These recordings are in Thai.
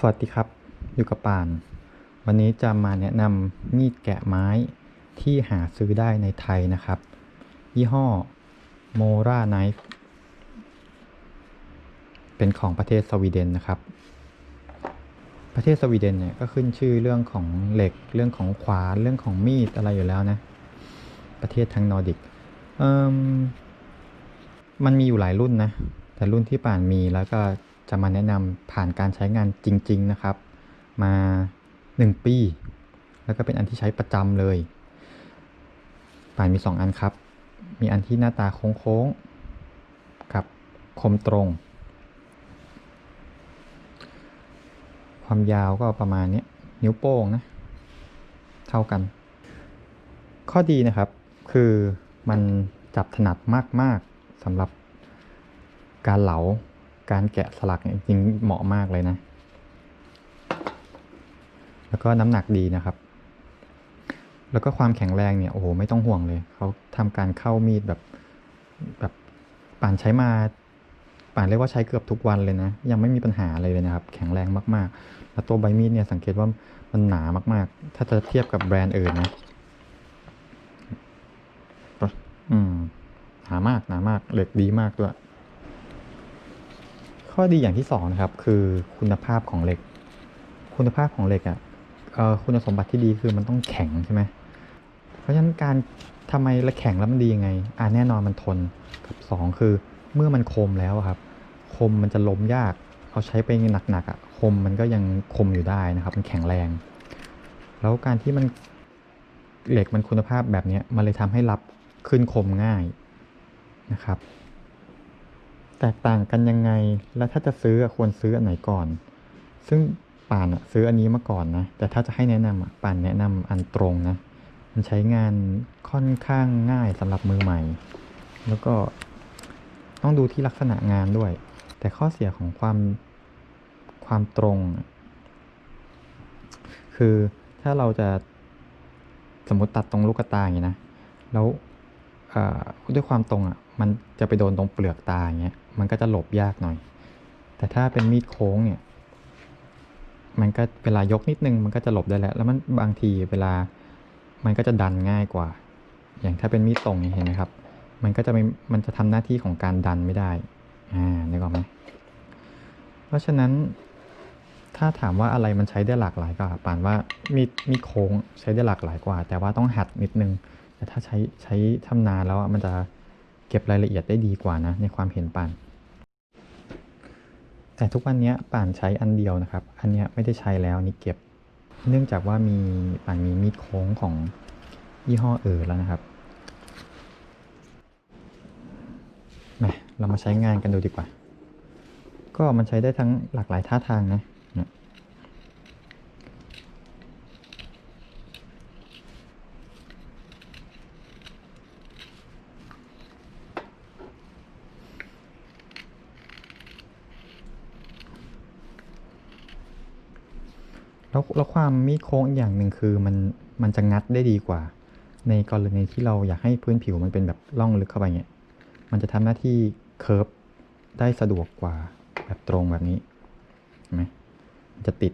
สวัสดีครับ อยู่กับป่าน วันนี้จะมาแนะนำมีดแกะไม้ที่หาซื้อได้ในไทยนะครับ ยี่ห้อ Mora Knife เป็นของประเทศสวีเดนนะครับ ประเทศสวีเดนเนี่ยก็ขึ้นชื่อเรื่องของเหล็ก เรื่องของขวานเรื่องของมีดอะไรอยู่แล้วนะ ประเทศทางนอร์ดิกมมันมีอยู่หลายรุ่นนะ แต่รุ่นที่ป่านมีแล้วก็ จะมาแนะนำผ่านการใช้งานจริง ๆ นะครับ มา 1 ปี แล้วก็เป็นอันที่ใช้ประจำเลยป่านมี 2 อันครับ มีอันที่หน้าตาโค้งๆ กับคมตรง ความยาวก็ประมาณนี้นิ้วโป้งนะ เท่ากัน ข้อดีนะครับ คือมันจับถนัดมาก ๆสำหรับการเหลา การแกะสลักเนี่ยจริงเหมาะมากเลยนะ แล้วก็น้ำหนักดีนะครับ แล้วก็ความแข็งแรงเนี่ยโอ้โหไม่ต้องห่วงเลย เขาทำการเข้ามีดแบบแบบป่านใช้มาป่านเรียกว่าใช้เกือบทุกวันเลยนะ ยังไม่มีปัญหาอะไรเลยนะครับ แข็งแรงมากๆ แล้วตัวใบมีดเนี่ยสังเกตว่ามันหนามากๆ ถ้าจะเทียบกับแบรนด์อื่นนะอืมหนามากหนามากเหล็กดีมากด้วย ข้อดีอย่างที่สองนะครับคือคุณภาพของเหล็ก คุณภาพของเหล็กอะ่ะคุณสมบัติที่ดีคือมันต้องแข็งใช่ไหมเพราะฉะนั้นการทำไมและแข็งแล้วมันดียังไงอ่าแน่นอนมันทนกับสองคือเมื่อมันคมแล้วครับ คมมันจะล้มยากเราใช้ไปหนักๆอะ่ะคมมันก็ยังคมอยู่ได้นะครับ มันแข็งแรง แล้วการที่มันเหล็กมันคุณภาพแบบนี้มันเลยทำให้รับขึ้นคมง่ายนะครับ แตกต่างกันยังไง แล้วถ้าจะซื้อควรซื้ออันไหนก่อน ซึ่งป่านซื้ออันนี้มาก่อนนะ แต่ถ้าจะให้แนะนำป่านแนะนำอันตรงนะ มันใช้งานค่อนข้างง่ายสำหรับมือใหม่ แล้วก็ต้องดูที่ลักษณะงานด้วย แต่ข้อเสียของความความตรง คือถ้าเราจะสมมติตัดตรงลูกตาอย่างนี้นะ แล้วด้วยความตรงอะ มันจะไปโดนตรงเปลือกตาอย่างเงี้ย มันก็จะหลบยากหน่อย แต่ถ้าเป็นมีดโค้งเนี่ย มันก็เวลายกนิดนึงมันก็จะหลบได้แล้ว แล้วมันบางทีเวลา มันก็จะดันง่ายกว่า อย่างถ้าเป็นมีดตรงเนี่เห็นไหมครับ มันก็จะไม่ มันจะทำหน้าที่ของการดันไม่ได้ อ่านึกออกไหมเพราะฉะนั้น ถ้าถามว่าอะไรมันใช้ได้หลากหลายกว่าป่านว่ามีดมีดโค้งใช้ได้หลากหลายกว่า แต่ว่าต้องหัดนิดนึง แต่ถ้าใช้ใช้ทำนานแล้วมันจะ เก็บรายละเอียดได้ดีกว่านะในความเห็นป่าน แต่ทุกวันนี้ป่านใช้อันเดียวนะครับ อันนี้ไม่ได้ใช้แล้วนี่เก็บ เนื่องจากว่ามีป่านมีมีดโค้งของยี่ห้อเออแล้วนะครับมาเรามาใช้งานกันดูดีกว่า ก็มันใช้ได้ทั้งหลากหลายท่าทางนะเนี่ย แล้วแล้วความมีดโค้งอีกอย่างหนึ่งคือมันมันจะงัดได้ดีกว่า ในกรณีที่เราอยากให้พื้นผิวมันเป็นแบบล่องลึกเข้าไปเงี้ยมันจะทำหน้าที่เคิร์ฟได้สะดวกกว่าแบบตรงแบบนี้เห็นไหมมันจะติด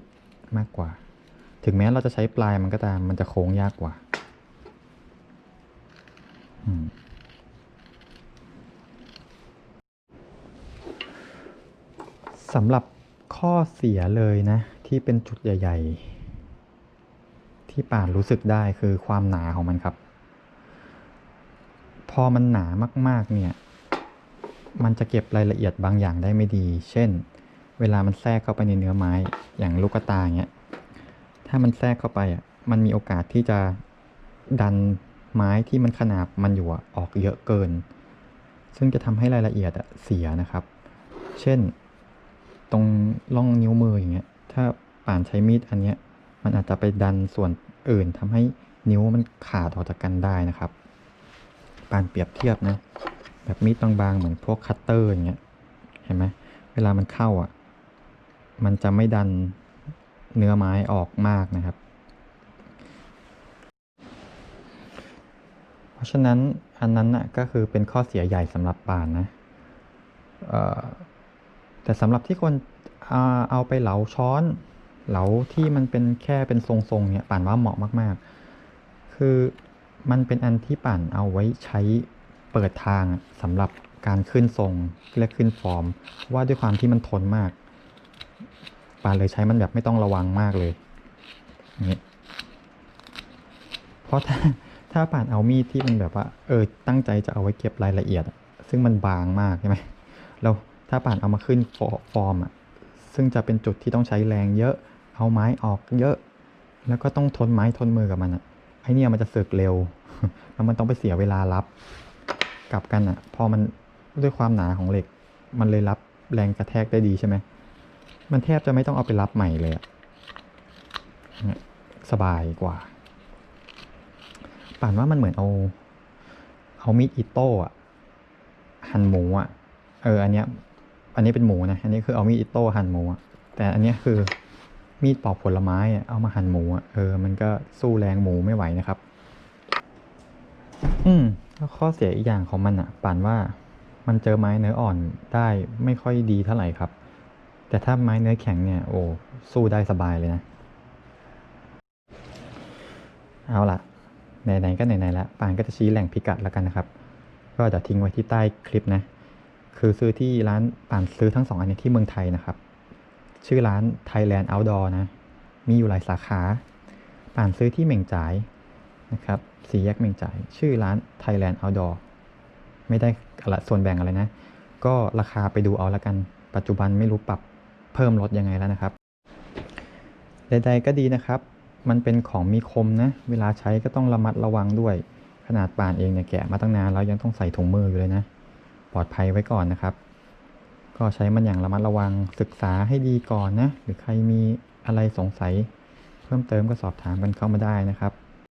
มากกว่า ถึงแม้เราจะใช้ปลายมันก็ตามมันจะโค้งยากกว่าสำหรับข้อเสียเลยนะ ที่เป็นจุดใหญ่ ๆ ที่ป่านรู้สึกได้คือความหนาของมันครับ พอมันหนามากๆ เนี่ย มันจะเก็บรายละเอียดบางอย่างได้ไม่ดี เช่น เวลามันแทรกเข้าไปในเนื้อไม้อย่างลูกตาอย่างเงี้ย ถ้ามันแทรกเข้าไปอะ มันมีโอกาสที่จะดันไม้ที่มันขนาบมันอยู่ออกเยอะเกิน ซึ่งจะทำให้รายละเอียดเสียนะครับ เช่น ตรงร่องนิ้วมืออย่างเงี้ย ถ้า ป่านใช้มีดอันเนี้ยมันอาจจะไปดันส่วนอื่นทำให้นิ้วมันขาดออกจากกันได้นะครับ ป่านเปรียบเทียบนะ แบบมีดบางๆเหมือนพวกคัตเตอร์อย่างเงี้ยเห็นไหมเวลามันเข้าอะ มันจะไม่ดันเนื้อไม้ออกมากนะครับ เพราะฉะนั้นอันนั้นน่ะก็คือเป็นข้อเสียใหญ่สำหรับป่านนะแต่สำหรับที่คนเอาไปเหลาช้อน เหลาที่มันเป็นแค่เป็นทรงๆเนี่ยป่านว่าเหมาะมากๆ คือมันเป็นอันที่ป่านเอาไว้ใช้เปิดทางสำหรับการขึ้นทรงและขึ้นฟอร์ม ว่าด้วยความที่มันทนมาก ป่านเลยใช้มันแบบไม่ต้องระวังมากเลยนี้เพราะถ้าถ้าป่านเอามีดที่มันแบบว่า เออ ตั้งใจจะเอาไว้เก็บรายละเอียด ซึ่งมันบางมากใช่ไหมแล้วถ้าป่านเอามาขึ้นฟอฟอร์มอะซึ่งจะเป็นจุดที่ต้องใช้แรงเยอะ เอาไม้ออกเยอะ แล้วก็ต้องทนไม้ทนมือกับมันอะไอเนี่ยมันจะเสือกเร็ว แล้วมันต้องไปเสียเวลารับ กลับกันอะพอมันด้วยความหนาของเหล็ก มันเลยรับแรงกระแทกได้ดีใช่ไหม มันแทบจะไม่ต้องเอาไปรับใหม่เลยอะเนี่ยสบายกว่า ป่านว่ามันเหมือนเอา เอามีดอิโต้อะหั่นหมูอะเออ อันเนี้ย อันนี้เป็นหมูนะ อันนี้คือเอามีดอิโต้หั่นหมูอะแต่อันเนี้ยคือ มีดปอกผลไม้อะเอามาหั่นหมูอะเออมันก็สู้แรงหมูไม่ไหวนะครับ อืมแล้วข้อเสียอีกอย่างของมันอะป่านว่ามันเจอไม้เนื้ออ่อนได้ไม่ค่อยดีเท่าไหร่ครับ แต่ถ้าไม้เนื้อแข็งเนี่ย โอ้สู้ได้สบายเลยนะ เอาล่ะไหนๆก็ไหนๆแล้วปานก็จะชี้แหล่งพิกัดแล้วกันนะครับ ก็เดี๋ยวทิ้งไว้ที่ใต้คลิปนะ คือซื้อที่ร้านป่านซื้อทั้งสองอันนี้ที่เมืองไทยนะครับ ชื่อร้าน Thailand Outdoor นะ มีอยู่หลายสาขาป่านซื้อที่เหม่งจ่ายนะครับสีแยกเหม่งจ่าย ชื่อร้าน Thailand Outdoor ไม่ได้อะไรส่วนแบ่งอะไรนะ ก็ราคาไปดูเอาละกัน ปัจจุบันไม่รู้ปรับเพิ่มลดยังไงแล้วนะครับ ใดๆก็ดีนะครับ มันเป็นของมีคมนะ เวลาใช้ก็ต้องระมัดระวังด้วย ขนาดป่านเองเนี่ยแกะมาตั้งนานแล้วยังต้องใส่ถุงมืออยู่เลยนะ ปลอดภัยไว้ก่อนนะครับ ก็ใช้มันอย่างระมัดระวังศึกษาให้ดีก่อนนะ หรือใครมีอะไรสงสัย เพิ่มเติมก็สอบถามกันเข้ามาได้นะครับ